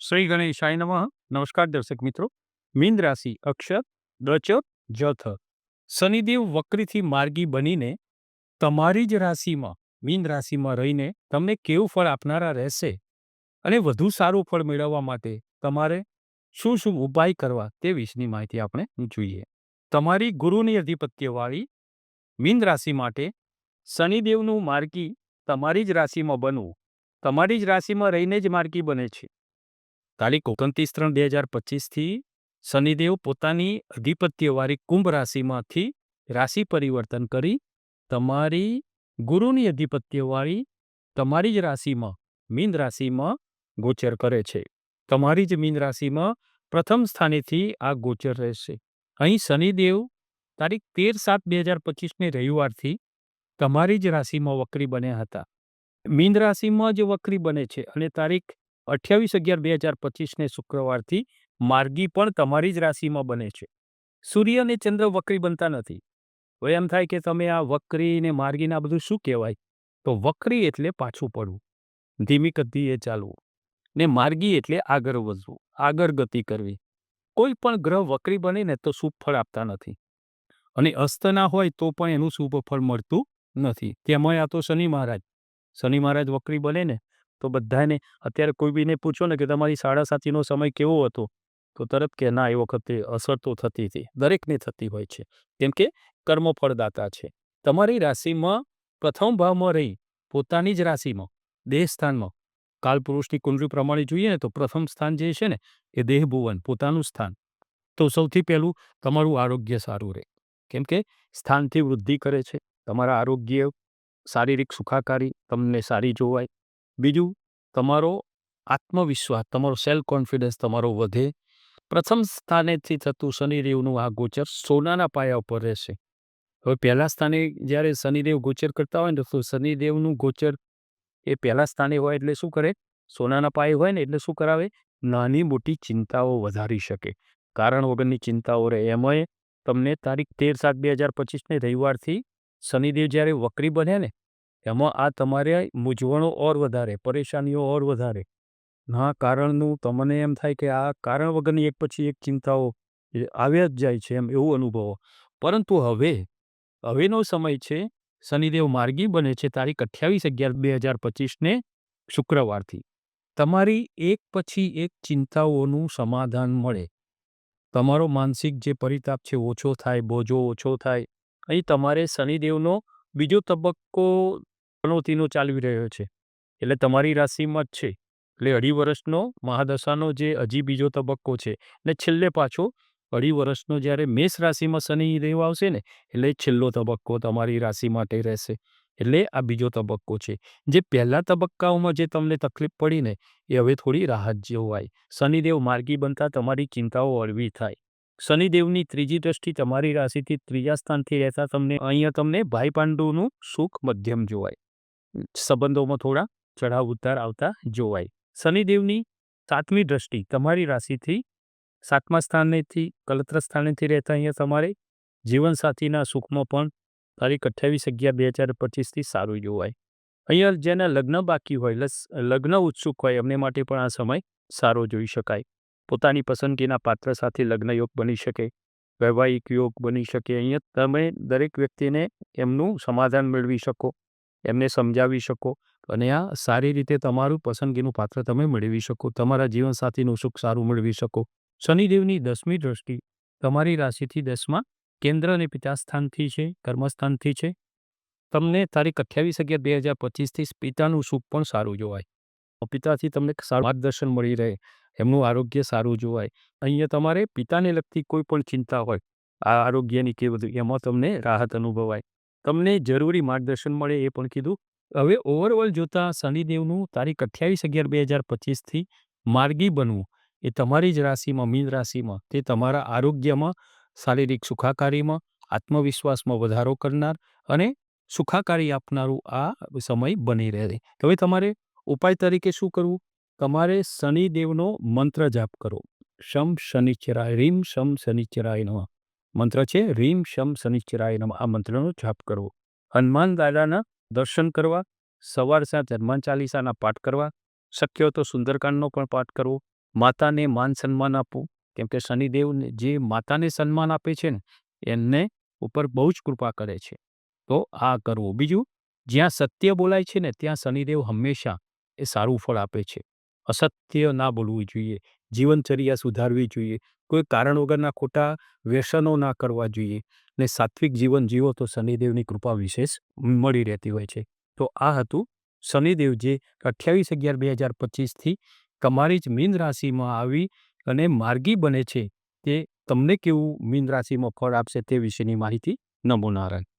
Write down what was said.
શ્રી ગણેશાય નમઃ. નમસ્કાર દર્શક મિત્રો. મીન રાશિ અક્ષર દચ જથ શનિદેવ વક્રીથી માર્ગી બનીને તમારી જ રાશિમાં, મીન રાશિમાં રહીને તમને કેવું ફળ આપનારા રહેશે અને વધુ સારું ફળ મેળવવા માટે તમારે શું શું ઉપાય કરવા તે વિશેની માહિતી આપણે જોઈએ. તમારી ગુરુની અધિપત્યવાળી મીન રાશિ માટે શનિદેવનું માર્ગી તમારી જ રાશિમાં બનવું, તમારી જ રાશિમાં રહીને જ માર્ગી બને છે. તારીખ ઓગણત્રીસ ત્રણ બે હજાર પચીસથી શનિદેવ પોતાની અધિપત્યવાળી કુંભ રાશિમાંથી રાશિ પરિવર્તન કરી તમારી ગુરુની અધિપત્યવાળી તમારી જ રાશિમાં, મીન રાશિમાં ગોચર કરે છે. તમારી જ મીન રાશિમાં પ્રથમ સ્થાનેથી આ ગોચર રહેશે. અહીં શનિદેવ તારીખ તેર સાત બે હજાર પચીસને રવિવારથી તમારી જ રાશિમાં વક્રી બન્યા હતા. મીન રાશિમાં જ વક્રી બને છે અને તારીખ અઠ્યાવીસ અગિયાર બે હજાર પચીસને શુક્રવારથી માર્ગી પણ તમારી જ રાશિમાં બને છે. સૂર્ય અને ચંદ્ર વક્રી બનતા નથી. હવે એમ થાય કે તમે આ વક્રી ને માર્ગીને આ બધું શું કહેવાય? તો વક્રી એટલે પાછું પડવું. ધીમી ગતિએ ચાલવું. ને માર્ગી એટલે આગળ વધવું, આગળ ગતિ કરવી. કોઈ પણ ગ્રહ વક્રી બને ને તો શુભ ફળ આપતા નથી. અને અસ્ત ના હોય તો પણ એનું શુભ ફળ મળતું નથી. તેમાં આ તો શનિ મહારાજ. શનિ મહારાજ વક્રી બને ને તો બધાને અત્યારે કોઈ બીને પૂછો ને કે તમારી સાડા સાતીનો સમય કેવો હતો? તો તરત કે ના, એ વખતે અસર તો થતી હતી. દરેકને થતી હોય છે. કેમ કે કર્મ ફળદાતા છે. તમારી રાશિમાં પ્રથમ ભાવમાં રહી પોતાની જ રાશિમાં, દેહ સ્થાનમાં. કાલપુરુષની કુંડળી પ્રમાણે જોઈએ ને તો પ્રથમ સ્થાન જે છે ને, એ દેહ ભુવન, પોતાનું સ્થાન. તો સૌથી પહેલું તમારું આરોગ્ય સારું રહે. કેમ કે સ્થાનથી વૃદ્ધિ કરે છે. તમારા આરોગ્ય શારીરિક સુખાકારી તમને સારી જોવાય. બીજું, તમારો આત્મવિશ્વાસ, તમારો સેલ્ફ કોન્ફિડન્સ તમારો વધે. પ્રથમ સ્થાનેથી થતું શનિદેવનું આ ગોચર સોનાના પાયા ઉપર રહેશે. હવે પહેલા સ્થાને જ્યારે શનિદેવ ગોચર કરતા હોય ને, તો શનિદેવનું ગોચર એ પહેલા સ્થાને હોય એટલે શું કરે? સોનાના પાયે હોય ને, એટલે શું કરાવે? નાની મોટી ચિંતાઓ વધારી શકે. કારણ વગરની ચિંતાઓ રહે. એમાંય તમને તારીખ તેર સાત બે હજાર પચીસને રવિવારથી શનિદેવ જ્યારે વક્રી બને ને એમાં આ તમારે મૂંઝવણો ઓર વધારે, પરેશાનીઓ ઓર વધારે. ના કારણનું તમને એમ થાય કે આ કારણ વગરની એક પછી એક ચિંતાઓ આવ્યા જ જાય છે એમ એવું અનુભવો. પરંતુ હવે, હવેનો સમય છે, શનિદેવ માર્ગી બને છે તારીખ અઠ્યાવીસ અગિયાર બે હજાર પચીસને શુક્રવારથી. તમારી એક પછી એક ચિંતાઓનું સમાધાન મળે. તમારો માનસિક જે પરિતાપ છે ઓછો થાય, બોજો ઓછો થાય. અહીં તમારે શનિદેવનો બીજો તબક્કો પનોતીનો ચાલી રહ્યો છે. એટલે તમારી રાશિમાં જ છે. એટલે અઢી વર્ષનો મહાદશાનો જે હજી બીજો તબક્કો છે. ને છેલ્લે પાછો અઢી વર્ષનો જ્યારે મેષ રાશિમાં શનિ દેવ આવશે ને, એટલે છેલ્લો તબક્કો તમારી રાશિ માટે રહેશે. એટલે આ બીજો તબક્કો છે. જે પહેલા તબક્કાઓમાં જે તમને તકલીફ પડી ને, એ હવે થોડી રાહત જોવાય. શનિદેવ માર્ગી બનતા તમારી ચિંતાઓ હળવી થાય. શનિદેવની ત્રીજી દ્રષ્ટિ તમારી રાશિથી ત્રીજા સ્થાનથી રહેતા તમને, અહીંયા તમને ભાઈ પાંડુનું સુખ મધ્યમ જોવાય. સંબંધોમાં થોડા ચઢાવ ઉતાર આવતા જોવાય. શનિદેવની સાતમી દ્રષ્ટિ, તમારી રાશિથી સાતમા સ્થાનેથી, કલત્ર સ્થાનેથી રહેતા અહીંયા તમારે જીવનસાથીના સુખમાં પણ તારીખ અઠ્યાવીસ અગિયાર બે હજાર પચીસથી સારું જોવાય. અહીંયા જેના લગ્ન બાકી હોય લગ્ન ઉત્સુક હોય, એમને માટે પણ આ સમય સારો જોઈ શકાય. પોતાની પસંદગીના પાત્ર સાથે લગ્ન યોગ બની શકે, વૈવાહિક યોગ બની શકે. અહીંયા તમે દરેક વ્યક્તિને એમનું સમાધાન મેળવી શકો. એમને સમજાવી શકો અને આ સારી રીતે તમારું પસંદગીનું પાત્ર તમે મેળવી શકો, તમારા જીવનસાથીનું સુખ સારું મેળવી શકો. શનિદેવની દસમી દ્રષ્ટિ તમારી રાશિથી દસમાં કેન્દ્ર અને પિતાસ્થાનથી છે, કર્મસ્થાનથી છે. તમને તારીખ અઠ્યાવીસ અગિયાર બે હજાર પચીસથી પિતાનું સુખ પણ સારું જોવાય. પિતાથી તમને સારું માર્ગદર્શન મળી રહે, એમનું આરોગ્ય સારું જોવાય. અહીંયા તમારે પિતાને લગતી કોઈ પણ ચિંતા હોય, આ આરોગ્યની કે બધું, એમાં તમને રાહત અનુભવાય. તમને જરૂરી માર્ગદર્શન મળે એ પણ કીધું. હવે ઓવરઓલ જોતા શનિદેવનું તારીખ અઠ્યાવીસ અગિયાર બે હજાર પચીસથી માર્ગી બનવું એ તમારી જ રાશિમાં, મીન રાશિમાં, તે તમારા આરોગ્યમાં, શારીરિક સુખાકારીમાં, આત્મવિશ્વાસમાં વધારો કરનાર અને સુખાકારી આપનારું આ સમય બની રહે હવે તમારે ઉપાય તરીકે શું કરવું? તમારે શનિદેવનો મંત્ર જાપ કરો. શમ શનિચરાય રીમ શમ શનિચરાય નમઃ. મંત્ર છે, રીમ શમ શનિચરાય નમઃ. આ મંત્રનો જાપ કરવો. હનુમાન દાદાના દર્શન કરવા, સવાર સાંજ હનુમાન ચાલીસાના પાઠ કરવા શક્ય તો સુંદરકાંડનો પણ પાઠ કરવો, માતાને માન સન્માન આપવું, કેમ કે શનિદેવને જે માતાને સન્માન આપે છે ને, એમને ઉપર બહુ જ કૃપા કરે છે. તો આ કરવું. બીજું, જ્યાં સત્ય બોલાય છે ને, ત્યાં શનિદેવ હંમેશા એ સારું ફળ આપે છે. અસત્ય ના બોલવું જોઈએ, જીવનચર્યા સુધારવી જોઈએ, કોઈ કારણ વગરના ખોટા વ્યસનો ના કરવા જોઈએ ને સાત્વિક જીવન જીવો તો શનિદેવની કૃપા વિશેષ મળી રહેતી હોય છે. તો આ હતું શનિદેવ જે અઠ્યાવીસ અગિયાર બે હજાર પચીસથી તમારી જ મીન રાશિમાં આવી અને માર્ગી બને છે તે તમને કેવું મીન રાશિમાં ફળ આપશે તે વિશેની માહિતી નમો નારાયણ